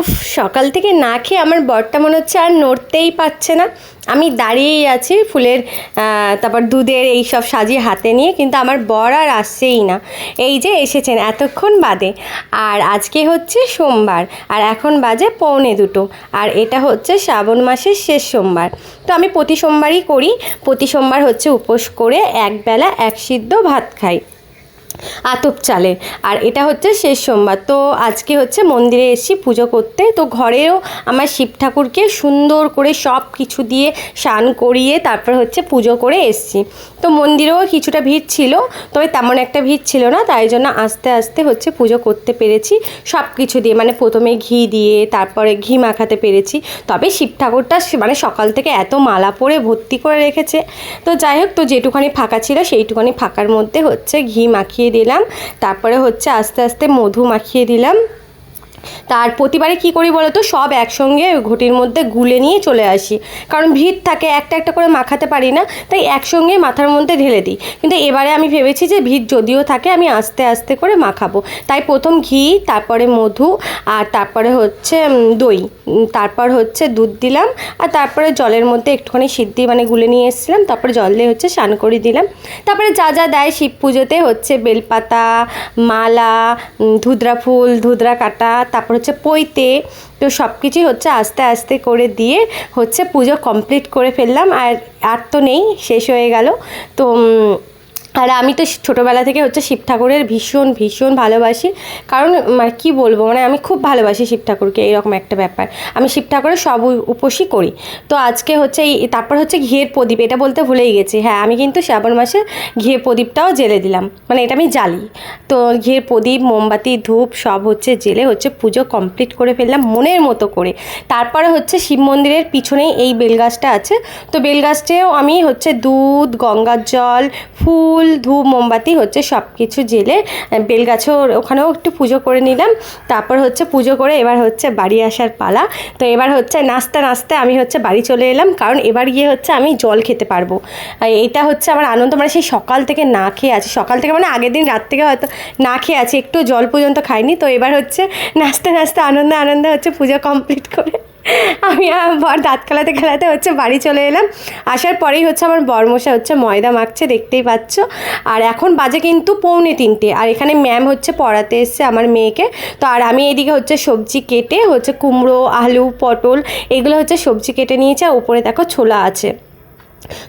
উফ, সকাল থেকে না খেয়ে আমার বরটা মনে হচ্ছে আর নড়তেই পারছে না। আমি দাঁড়িয়েই আছি ফুলের তারপর দুধের এই সব সাজিয়ে হাতে নিয়ে, কিন্তু আমার বর আর আসছেই না। এই যে এসেছেন এতক্ষণ বাদে। আর আজকে হচ্ছে সোমবার, আর এখন বাজে পৌনে দুটো, আর এটা হচ্ছে শ্রাবণ মাসের শেষ সোমবার। তো আমি প্রতি সোমবারই করি, প্রতি সোমবার হচ্ছে উপোস করে একবেলা এক সিদ্ধ ভাত খাই। আতপ চালের আর এটা হচ্ছে শেষ সোমবার। তো আজকে হচ্ছে মন্দিরে এসেছি পুজো করতে। তো ঘরেও আমার শিব ঠাকুরকে সুন্দর করে সব কিছু দিয়ে স্নান করিয়ে তারপর হচ্ছে পুজো করে এসেছি। তো মন্দিরেও কিছুটা ভিড় ছিল, তবে তেমন একটা ভিড় ছিল না। তাই জন্য আস্তে আস্তে হচ্ছে পুজো করতে পেরেছি। সব কিছু দিয়ে মানে প্রথমে ঘি দিয়ে, তারপরে ঘি মাখাতে পেরেছি। তবে শিব ঠাকুরটা মানে সকাল থেকে এত মালা পরে ভর্তি করে রেখেছে। তো যাই হোক, তো যেটুখানি ফাঁকা ছিল সেইটুখানি ফাঁকার মধ্যে হচ্ছে ঘি মাখিয়ে দিলাম। তারপরে হচ্ছে আস্তে আস্তে মধু মাখিয়ে দিলাম। তার প্রতিবারে কি করি বলো তো সব একসঙ্গে ঘটির মধ্যে গুলে নিয়ে চলে আসি। কারণ ভিড় থাকে, একটা একটা করে মাখাতে পারি না, তাই একসঙ্গে মাথার মধ্যে ঢেলে দিই। কিন্তু এবারে আমি ভেবেছি যে ভিড় যদিও থাকে, আমি আস্তে আস্তে করে মাখাবো। তাই প্রথম ঘি, তারপরে মধু, আর তারপরে হচ্ছে দই। তারপর হচ্ছে দুধ দিলাম, আর তারপরে জলের মধ্যে একটুখানি সিদ্ধি মানে গুলে নিয়ে এসেছিলাম। তারপরে জল দিয়ে হচ্ছে স্নান করে দিলাম। তারপরে যা যা দেয় শিব পুজোতে হচ্ছে বেলপাতা, মালা ধুতরা ফুল ধুতরা কাটা তারপর হচ্ছে পৈতে, তো সব কিছুই হচ্ছে আস্তে আস্তে করে দিয়ে হচ্ছে পুজো কমপ্লিট করে ফেললাম। আর আর তো নেই, শেষ হয়ে গেল। তো আর আমি তো ছোটোবেলা থেকে হচ্ছে শিব ঠাকুরের ভীষণ ভীষণ ভালোবাসি। কারণ মানে কী বলব মানে আমি খুব ভালোবাসি শিব ঠাকুরকে, এরকম একটা ব্যাপার। আমি শিব ঠাকুরের সব উপোসই করি। তো আজকে হচ্ছে এই, তারপর হচ্ছে ঘিয়ের প্রদীপ, এটা বলতে ভুলেই গেছি। হ্যাঁ আমি কিন্তু শ্রাবণ মাসে ঘিয়ের প্রদীপটাও জেলে দিলাম। মানে এটা আমি জ্বালি। তো ঘিয়ের প্রদীপ, মোমবাতি, ধূপ সব হচ্ছে জেলে হচ্ছে পুজো কমপ্লিট করে ফেললাম মনের মতো করে। তারপরে হচ্ছে শিব মন্দিরের পিছনেই এই বেলগাছটা আছে। তো বেলগাছটাও আমি হচ্ছে দুধ, গঙ্গার জল, ফুল ধূপ, মোমবাতি হচ্ছে সব কিছু জেলে বেলগাছও ওখানেও একটু পুজো করে নিলাম। তারপর হচ্ছে পুজো করে এবার হচ্ছে বাড়ি আসার পালা। তো এবার হচ্ছে নাচতে নাচতে আমি হচ্ছে বাড়ি চলে এলাম, কারণ এবার গিয়ে হচ্ছে আমি জল খেতে পারব। এইটা হচ্ছে আমার আনন্দ মানে সেই সকাল থেকে না খেয়ে আছি। সকাল থেকে মানে আগের দিন রাত থেকে হয়তো না খেয়ে আছি, একটু জল পর্যন্ত খাইনি। তো এবার হচ্ছে নাচতে নাচতে আনন্দে আনন্দে হচ্ছে পুজো কমপ্লিট করে আমি আমার দাঁত খেলাতে খেলাতে হচ্ছে বাড়ি চলে এলাম। আসার পরেই হচ্ছে আমার বরমশা হচ্ছে ময়দা মাখছে, দেখতেই পাচ্ছ। আর এখন বাজে কিন্তু পৌনে তিনটে। আর এখানে ম্যাম হচ্ছে পড়াতে এসছে আমার মেয়েকে। তো আর আমি এদিকে হচ্ছে সবজি কেটে হচ্ছে কুমড়ো, আলু, পটল, এগুলো হচ্ছে সবজি কেটে নিয়েছে। আর উপরে দেখো ছোলা আছে।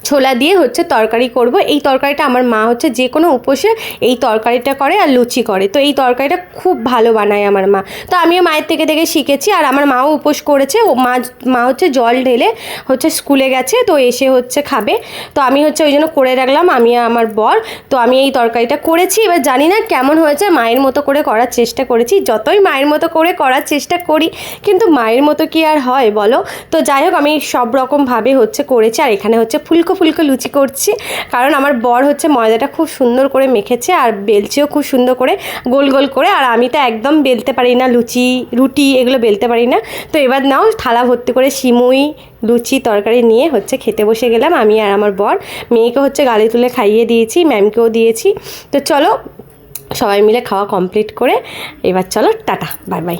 ছোলা দিয়ে হচ্ছে তরকারি করব। এই তরকারিটা আমার মা হচ্ছে যে কোনো উপোসে এই তরকারিটা করে আর লুচি করে। তো এই তরকারিটা খুব ভালো বানায় আমার মা। তো আমিও মায়ের থেকে দেখে শিখেছি আর আমার মাও উপোস করেছে। ও মা মা হচ্ছে জল ঢেলে হচ্ছে স্কুলে গেছে তো এসে হচ্ছে খাবে। তো আমি হচ্ছে ওই জন্য করে রাখলাম, আমি আমার বর। তো আমি এই তরকারিটা করেছি। এবার জানি না কেমন হয়েছে, মায়ের মতো করে করার চেষ্টা করেছি। যতই মায়ের মতো করে করার চেষ্টা করি, কিন্তু মায়ের মতো কি আর হয় বলো? তো যাই হোক, আমি সব রকমভাবে হচ্ছে করেছি। আর এখানে হচ্ছে ফুলকো ফুলকো লুচি করছি। কারণ আমার বর হচ্ছে ময়দাটা খুব সুন্দর করে মেখেছে আর বেলছেও খুব সুন্দর করে গোল গোল করে। আর আমি তো একদম বেলতে পারি না, লুচি, রুটি এগুলো বেলতে পারি না। তো এবার নাও থালা ভর্তি করে সিমুই, লুচি তরকারি নিয়ে হচ্ছে খেতে বসে গেলাম আমি আর আমার বর। মেয়েকে হচ্ছে গালি তুলে খাইয়ে দিয়েছি, ম্যামকেও দিয়েছি। তো চলো সবাই মিলে খাওয়া কমপ্লিট করে, এবার চলো টাটা, বাই বাই।